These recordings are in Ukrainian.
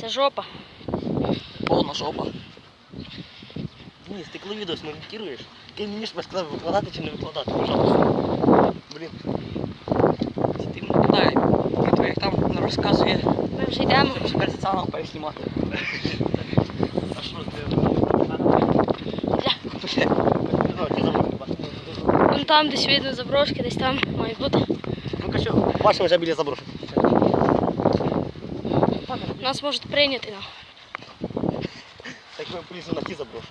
Це жопа. Повна жопа. Денис, ти коли відео смонтуєш, ти мені ж сказав викладати чи не викладати, пожалуйста. Блін. Це ти питає, то як там розказує, Ми вже йдемо. що перед сам переснімати. А що ти? Ну, ти. Вон там десь видно заброшки, десь там має бути. Ну, ка що, Ваша вже біля заброшки. Нас можуть прийняти. Так ми поліземо на ті заброшки.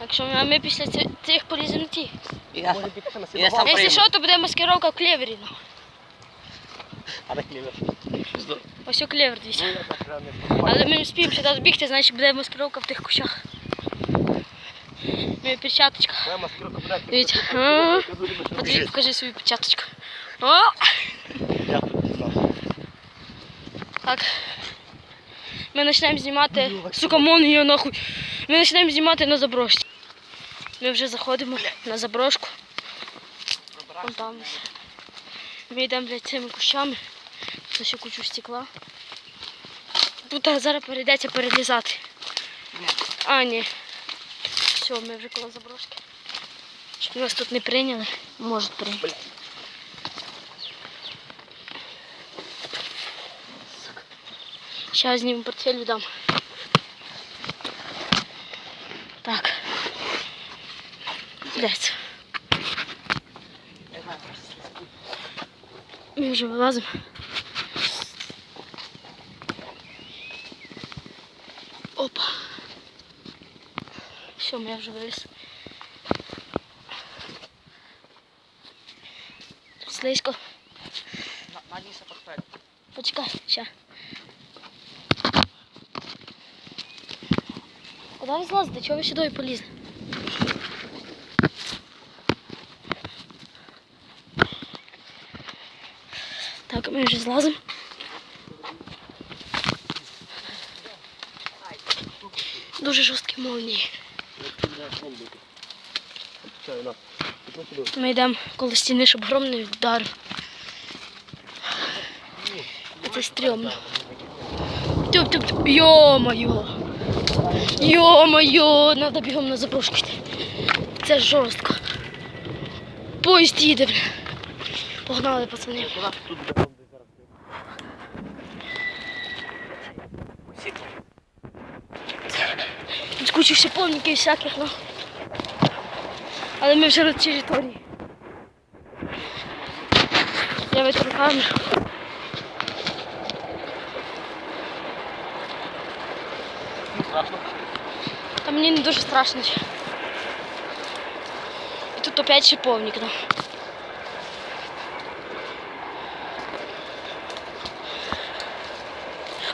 Якщо ми, а ми після цих поліземо на ті. Я, я сам якщо прийму. що, то буде маскировка в клевері. ну. А так клівер. Ось у клевер, дивіться. Ну, Але ми не спіємо сюди бігти, значить буде маскировка в тих кущах. І перчаточка. Моя маскировка буде. Дивіться. Покажи, покажи свою перчаточку. О! Я тут не знаю. Так. Ми почнемо знімати. Сука, мон її нахуй. Ми почнемо знімати на заброшці. Ми вже заходимо на заброшку. Вон там. Ми йдемо блядь, цими кущами. Тут ще кучу стекла. Тут зараз перейдеться перелізати. А, ні. Все, ми вже коло заброшки. Щоб нас тут не прийняли. Можуть прийняти. Сейчас зніму портфель віддам. Так. Блять. Ми вже вилазимо. Опа. Все, я вже виліз. Слизько. Куди ви злазите? Чого ви сюди полізли? Так, ми вже злазимо. Дуже жорсткі молнії. Ми йдемо коло стіни, щоб гром не. Це стрьомно. Тюп-тюп-тюп. Йо-моє. Йо-моє, треба бігом на заброшку йти. Це жорстко. Поїзд їде, бля. Погнали, пацани. Тут кучу шиповників всяких, ну. Але ми вже на території. Я витру камеру. Страшно. Та мені не дуже страшно. І тут опять шиповник, да.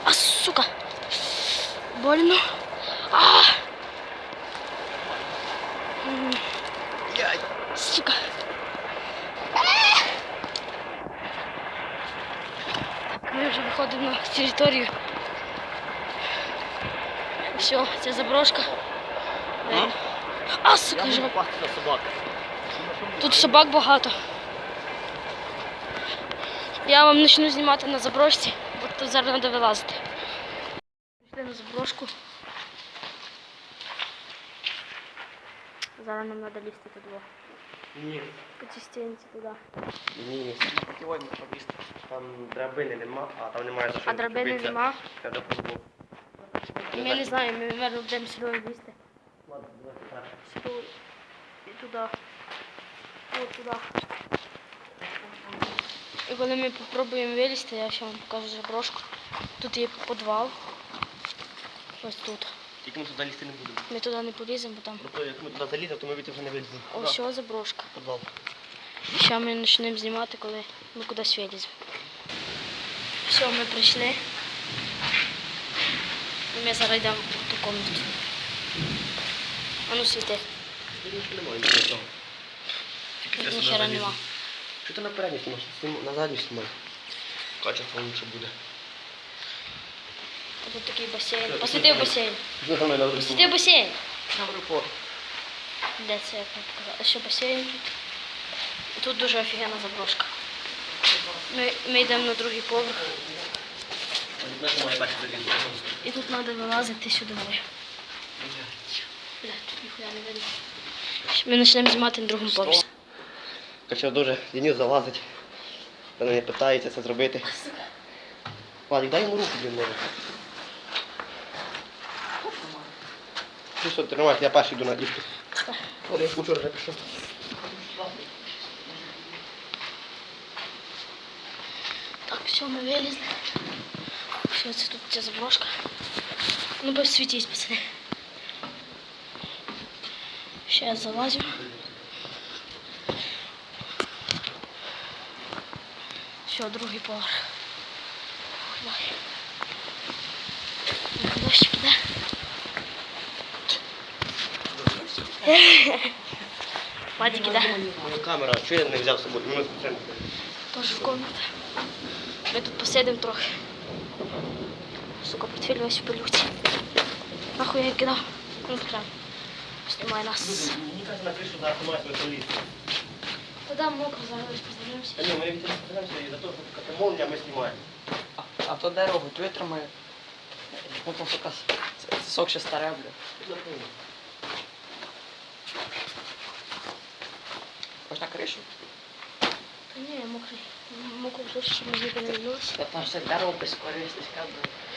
А, сука! Больно. А! Сука. Ми вже виходимо на територію. Все, це заброшка. А, сука, буду пасти на собак. Тут собак багато. Я вам почну знімати на заброшці, бо тут зараз треба вилазити. Пішли на заброшку. Зараз нам треба лізти туди. Ні. По цій стінці туди. Ні, сьогодні повісти. Там драбини нема, а там немає за що. А драбини нема. Треба по-любому. Ми не знаємо, ми мабуть, будемо сюди лізти. Ладно, давай так. Сюди і туди. От туди. І коли ми спробуємо вилізти, я ще вам покажу заброшку. Тут є підвал. Ось тут. Тільки ми туди лізти не будемо. Ми туди не поліземо, бо там Ну, то як ми туди заліземо, то ми від вже не виліземо. ось що заброшка. Подвал. І ще ми почнемо знімати, коли ми кудись виліземо. Все, ми прийшли. Ми зараз йдемо в ту комнату. А ну світи. Тут Тут ніхера нема. Що ти на передній знімаєш? На задній знімай. Качество лучше буде. Тут такий басейн. Посвіти в басейн. Посвіти в басейн. Де це як вам показати? Ще басейн. Тут дуже офігенна заброшка. Ми, ми йдемо на другий поверх. І тут треба вилазити сюди. Бля, тут ніхуя не видно. Ми почнемо знімати на другому поверсі. Хоча дуже Денис залазить. Вона не питається це зробити. Владик, дай йому руку, може. Ти що, тренувати, я перший йду на дівку. О, я вчора вже пішов. Так, все, ми вилізли. Все, це тут ця заброшка. Ну, посвітіть, пацани. Ще я залазю. Все, другий поверх. Ой, ой. Дощ піде. Вадик камера, що я не взяв з собою? Ми Тоже в комнату. Ми тут посидимо трохи. Сука, портфель весь в пилюці. Нахуй я її кидав. Ну, прям. Знімай нас. Каже на зараз має свою поліцію. Куда мокро зараз поздоровимося. А ні, ми відповідаємося і за те, що така молния ми знімаємо. А, а то витримає. Ну, то сука, це, це сок ще старе, бля. Хоч на кришу. Та ні, я. Мокро тут, щоб ми ніби не віднулися. Та там все дерево безкорисне, бля.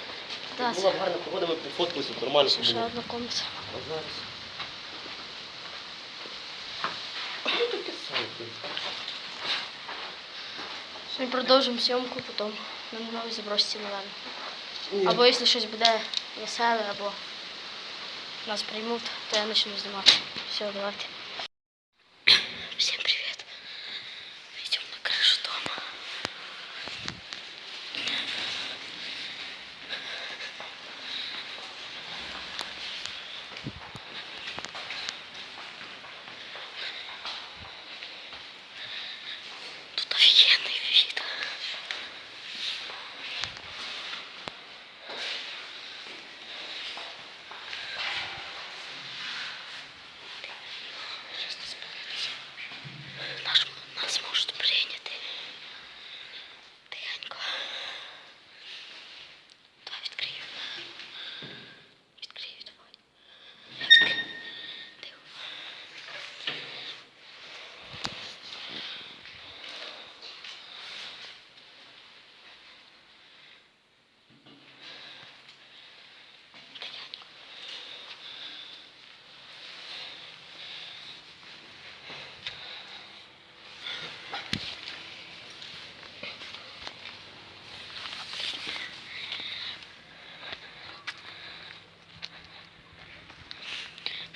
Так, Була б гарна погода, ми б фоткалися, нормально щоб ще було. одна комната. А зараз. Ну, таке саме. Ми продовжимо зйомку потім на новій заброшці, напевно. Ні. Або якщо щось буде веселе, або нас приймуть, то я почну знімати. Все, давайте.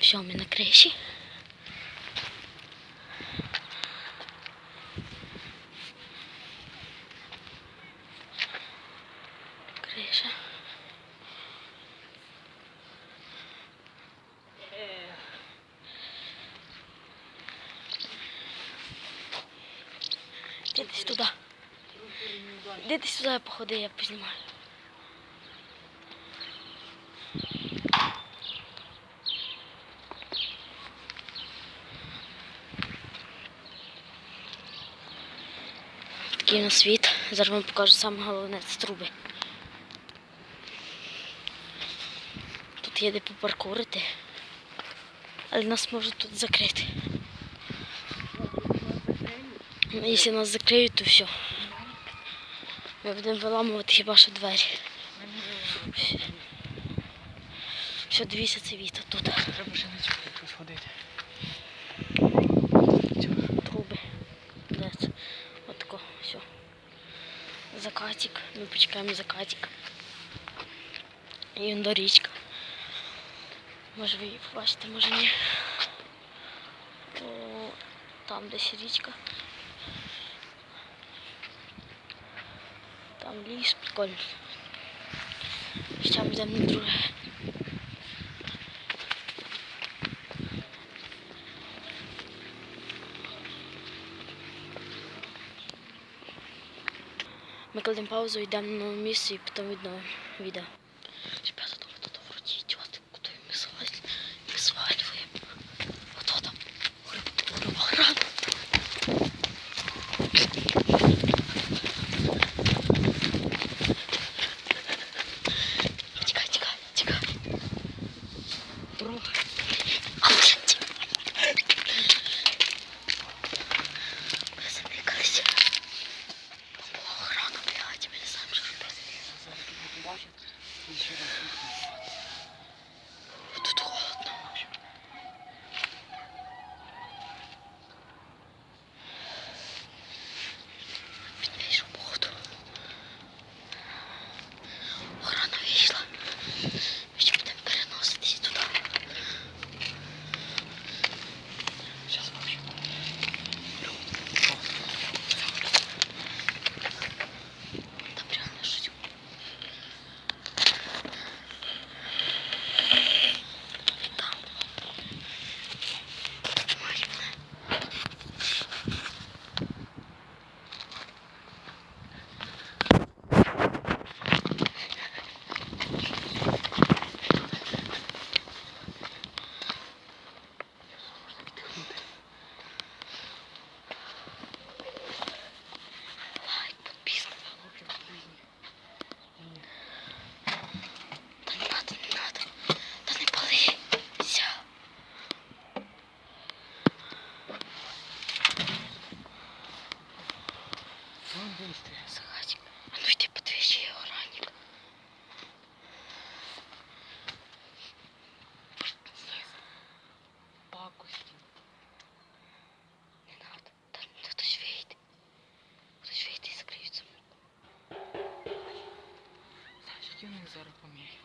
Все, ми на криші. Криша. Іди десь туди. Іди десь туди походи, я познімаю. Такий у нас світ. Зараз вам покажу саме головне це труби. Тут є де попаркурити. Але нас можуть тут закрити. Ну, Якщо нас закриють, то все. Ми будемо виламувати хіба що двері. Все, дивіться це віта тут. Треба ще на цю сходити. Труби. Де це? Отако, все. Закатик. Ми почекаємо закатик. І до річка. Може ви її побачите, може ні. О, там десь річка. Там ліс, прикольно. Ще йдемо на друге. Ми кладемо паузу, йдемо на нову місце і потім відновимо відео. Знаєш, як